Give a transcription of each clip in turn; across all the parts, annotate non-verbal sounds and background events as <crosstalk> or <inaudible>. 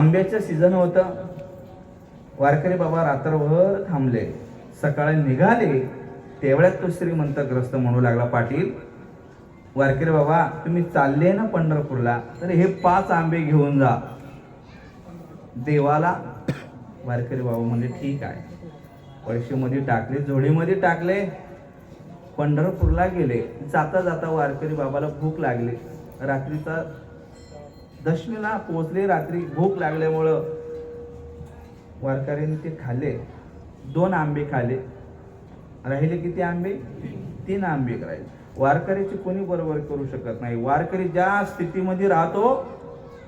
आंब्याचं सीझन होतं. वारकरी बाबा रात्रभर थांबले. सकाळी निघाले. तेवढ्यात तो श्रीमंतग्रस्त म्हणू लागला पाटील वारकरी बाबा तुम्ही चालले ना पंढरपूरला? तर हे पाच आंबे घेऊन जा. देवाला वारकरी बाबा म्हणजे ठीक आहे. पैसेमध्ये टाकले जोडीमध्ये टाकले. पंढरपूरला गेले. जाता जाता वारकरी बाबाला भूक लागली. रात्रीचा दशमीला पोचले रात्री भूक लागल्यामुळं वारकऱ्यांनी ते खाल्ले. दोन आंबे खाल्ले राहिले किती आंबे? तीन आंबे राहिले. वारकरीची कोणी बरोबर करू शकत नाही. वारकरी ज्या स्थितीमध्ये राहतो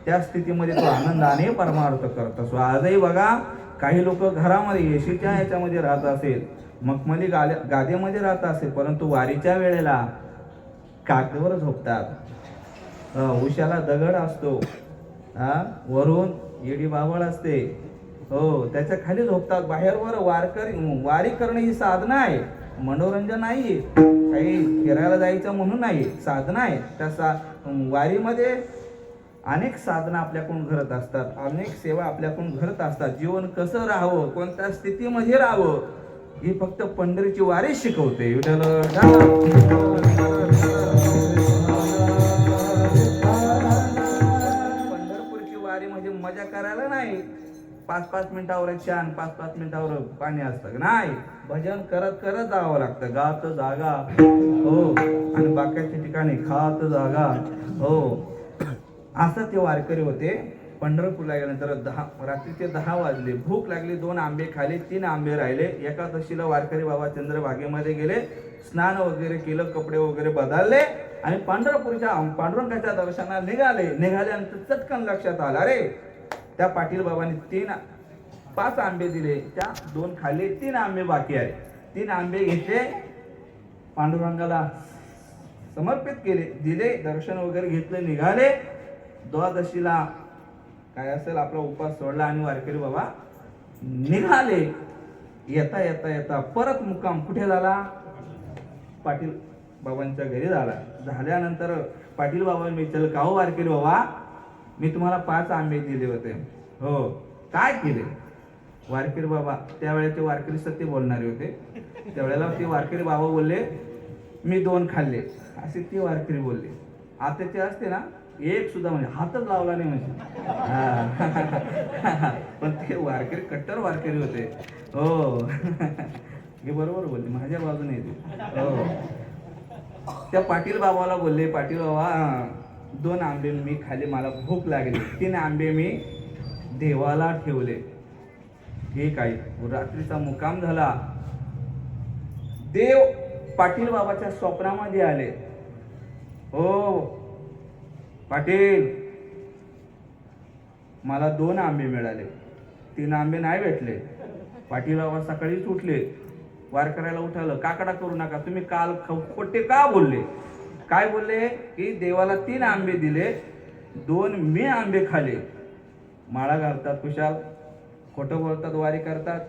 त्या स्थितीमध्ये तो आनंदाने परमार्थ करत असतो. आजही बघा काही लोक घरामध्ये एशीच्या ह्याच्यामध्ये राहत असेल मखमली गाद्यामध्ये राहत असेल परंतु वारीच्या वेळेला कागदावर झोपतात. उशाला दगड असतो. हा वरून येडी बावळ असते. हो त्याच्याखाली झोपतात. बाहेरवर वारकरी वारी करणे ही साधना आहे. मनोरंजन नाही. काही फिरायला जायचं म्हणून नाही. साधना आहे. त्या सा वारीमध्ये अनेक साधना आपल्याकडून घडत असतात. अनेक सेवा आपल्याकडून घडत असतात. जीवन कसं राहावं कोणत्या स्थितीमध्ये राहावं ही फक्त पंढरीची वारी शिकवते. विठ्ठल करायला नाही. पाच पाच मिनिटावर छान पाच पाच मिनिटावर पाणी असतं. नाही भजन करत करत जावं लागतं. गात जागा. हो. आणि बाकीच्या ठिकाणी खात जागा. हो. असं ते वारकरी होते. पंढरपूरला गेल्यानंतर दहा रात्रीचे दहा वाजले. भूक लागली दोन आंबे खाले तीन आंबे राहिले. एकादशीला वारकरी बाबा चंद्रभागेमध्ये गेले. स्नान वगैरे केलं कपडे वगैरे बदलले. आणि पांढरपूरच्या पांडुरंगाच्या दर्शनाला निघाले. निघाल्यानंतर चटकन लक्षात आलं. अरे त्या पाटील बाबांनी तीन पाच आंबे दिले. त्या दोन खाल्ले तीन आंबे बाकी आहे तीन आंबे घेतले. पांडुरंगाला समर्पित केले दिले दर्शन वगैरे घेतले निघाले. द्वादशीला काय असेल आपला उपास सोडला आणि वारकरी बाबा निघाले. येता येता येता परत मुक्काम कुठे झाला? पाटील बाबांच्या घरी झाला. झाल्यानंतर पाटील बाबांनी विचारलं काहो का हो वारकरी बाबा मी तुम्हाला पाच आंबे दिले होते. हो. काय केले? वारकरी बाबा त्यावेळेचे वारकरी सत्य बोलणारे होते. त्यावेळेला ते वारकरी बाबा बोलले मी दोन खाल्ले. असे ते वारकरी बोलले. आता ते असते ना एक सुद्धा म्हणजे हातच लावला नाही म्हणजे. हा. <laughs> पण ते वारकरी कट्टर वारकरी होते. हो. <laughs> हे बरोबर बोलले. माझ्या बाजूने येते. हो. त्या पाटील बाबाला बोलले पाटील बाबा दोन आंबे मी खाली मला भूक लागली. तीन आंबे मी देवाला ठेवले. हे आहे रात्रीचा मुकाम झाला. देव पाटील बाबाच्या स्वप्नामध्ये आले. हो पाटील मला दोन आंबे मिळाले. तीन आंबे नाही भेटले. पाटील बाबा सकाळीच उठले. वार करायला उठालं काकडा करू नका तुम्ही काल खोटे का बोलले? काय बोलले? की देवाला तीन आंबे दिले दोन मी आंबे खाले. माळा घालतात कुशाल खोटं बोलतात वारी करतात.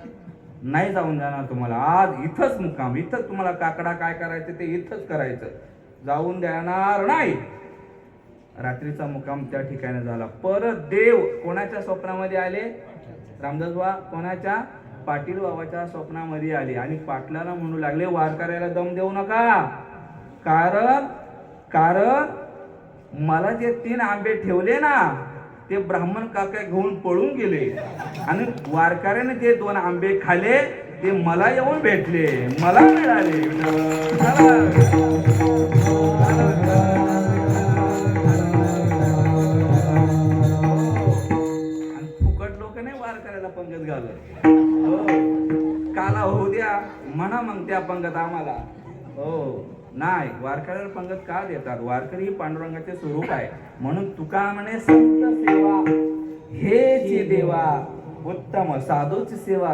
नाही जाऊन जाणार तुम्हाला. आज इथंच मुक्काम इथंच तुम्हाला काकडा काय करायचं ते इथंच करायचं. जाऊन देणार नाही. रात्रीचा मुक्काम त्या ठिकाणी झाला. परत देव कोणाच्या स्वप्नामध्ये आले? रामदास बा कोणाच्या? पाटील बाबाच्या स्वप्नामध्ये आले. आणि पाटलाला म्हणू लागले वारकऱ्याला दम देऊ नका. कारण कारण मला जे तीन आंबे ठेवले ना ते ब्राह्मण काका घेऊन पळून गेले. आणि वारकऱ्याने जे दोन आंबे खाले ते मला येऊन भेटले. मला मिळाले. आणि फुकट लोक नाही वारकऱ्याला पंगत घालत. हो. काला होऊ द्या म्हणा मग त्या पंगत आम्हाला. हो. नाही वारकऱ्याला पंगत का देतात? वारकरी पांडुरंगाचे स्वरूप आहे. म्हणून तुका म्हणे संत सेवा जे देवा उत्तम साधूची सेवा